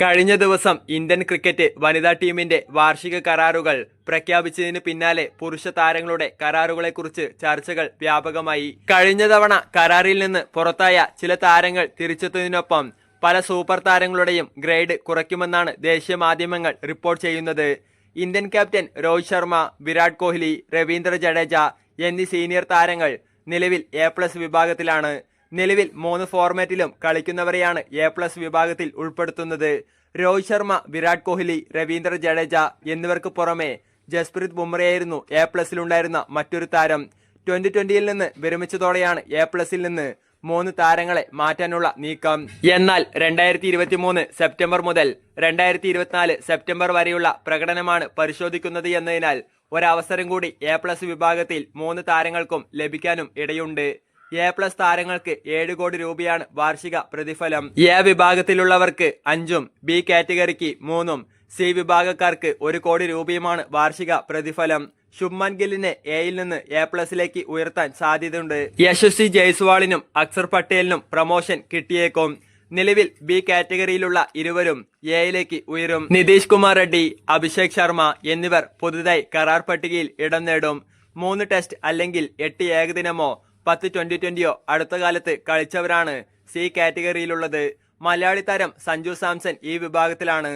കഴിഞ്ഞ ദിവസം Indian cricket വനിതാ ടീമിന്റെ വാർഷിക കരാറുകൾ പ്രഖ്യാപിച്ചതിന് പിന്നാലെ പുരുഷ താരങ്ങളുടെ കരാറുകളെക്കുറിച്ച് ചർച്ചകൾ വ്യാപകമായി. കഴിഞ്ഞ തവണ കരാറിൽ നിന്ന് പുറത്തായ ചില താരങ്ങൾ തിരിച്ചെത്തുന്നതിനൊപ്പം പല സൂപ്പർ താരങ്ങളുടെയും ഗ്രേഡ് കുറയ്ക്കുമെന്നാണ് ദേശീയ മാധ്യമങ്ങൾ റിപ്പോർട്ട് ചെയ്യുന്നത്. ഇന്ത്യൻ ക്യാപ്റ്റൻ രോഹിത് ശർമ്മ വിരാട് കോഹ്ലി രവീന്ദ്ര ജഡേജ എന്നീ സീനിയർ താരങ്ങൾ നിലവിൽ എ പ്ലസ് വിഭാഗത്തിലാണ്. നിലവിൽ മൂന്ന് ഫോർമാറ്റിലും കളിക്കുന്നവരെയാണ് എ പ്ലസ് വിഭാഗത്തിൽ ഉൾപ്പെടുത്തുന്നത്. രോഹിത് ശർമ്മ വിരാട് കോഹ്ലി രവീന്ദ്ര ജഡേജ എന്നിവർക്ക് പുറമെ ജസ്പ്രീത് ബുംറയായിരുന്നു എ പ്ലസിലുണ്ടായിരുന്ന മറ്റൊരു താരം. ട്വന്റി ട്വന്റിയിൽ നിന്ന് വിരമിച്ചതോടെയാണ് എ പ്ലസിൽ നിന്ന് മൂന്ന് താരങ്ങളെ മാറ്റാനുള്ള നീക്കം. എന്നാൽ രണ്ടായിരത്തി ഇരുപത്തി മൂന്ന് സെപ്റ്റംബർ മുതൽ രണ്ടായിരത്തി ഇരുപത്തിനാല് സെപ്റ്റംബർ വരെയുള്ള പ്രകടനമാണ് പരിശോധിക്കുന്നത് എന്നതിനാൽ ഒരവസരം കൂടി എ പ്ലസ് വിഭാഗത്തിൽ മൂന്ന് താരങ്ങൾക്കും ലഭിക്കാനും ഇടയുണ്ട്. എ പ്ലസ് താരങ്ങൾക്ക് ഏഴ് കോടി രൂപയാണ് വാർഷിക പ്രതിഫലം. എ വിഭാഗത്തിലുള്ളവർക്ക് അഞ്ചും ബി കാറ്റഗറിക്ക് മൂന്നും സി വിഭാഗക്കാർക്ക് ഒരു കോടി രൂപയുമാണ് വാർഷിക പ്രതിഫലം. ശുഭ്മൻ ഗില്ലിനെ എയിൽ നിന്ന് എ പ്ലസിലേക്ക് ഉയർത്താൻ സാധ്യതയുണ്ട്. യശസ്വി ജയ്സ്വാളിനും അക്സർ പട്ടേലിനും പ്രമോഷൻ കിട്ടിയേക്കും. നിലവിൽ ബി കാറ്റഗറിയിലുള്ള ഇരുവരും എയിലേക്ക് ഉയരും. നിതീഷ് കുമാർ റെഡ്ഡി അഭിഷേക് ശർമ്മ എന്നിവർ പുതുതായി കരാർ പട്ടികയിൽ ഇടം നേടും. മൂന്ന് ടെസ്റ്റ് അല്ലെങ്കിൽ എട്ട് ഏകദിനമോ പത്ത് ട്വന്റി ട്വന്റിയോ അടുത്ത കാലത്ത് കളിച്ചവരാണ് സി കാറ്റഗറിയിലുള്ളത്. മലയാളി താരം സഞ്ജു സാംസൺ ഈ വിഭാഗത്തിലാണ്.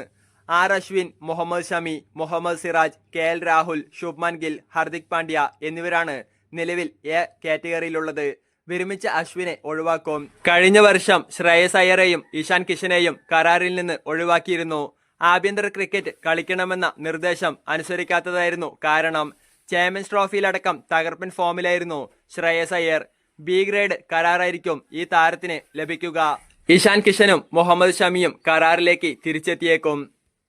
R Ashwin Mohammed Shami Mohammed Siraj K L Rahul Shubman Gill Hardik Pandya എന്നിവരാണ് നിലവിൽ എ കാറ്റഗറിയിലുള്ളത്. വിരമിച്ച അശ്വിനെ ഒഴിവാക്കും. കഴിഞ്ഞ വർഷം ശ്രേയസ് അയ്യരെയും ഇഷാൻ കിഷനെയും കരാറിൽ നിന്ന് ഒഴിവാക്കിയിരുന്നു. ആഭ്യന്തര ക്രിക്കറ്റ് കളിക്കണമെന്ന നിർദ്ദേശം അനുസരിക്കാത്തതായിരുന്നു കാരണം. ചാമ്പ്യൻസ് ട്രോഫിയിലടക്കം തകർപ്പൻ ഫോമിലായിരുന്നു. ശ്രേയസ് അയ്യർ. ബി ഗ്രേഡ് കരാറായിരിക്കും ഈ താരത്തിന് ലഭിക്കുക. ഇഷാൻ കിഷനും മുഹമ്മദ് ഷമിയും കരാറിലേക്ക് തിരിച്ചെത്തിയേക്കും.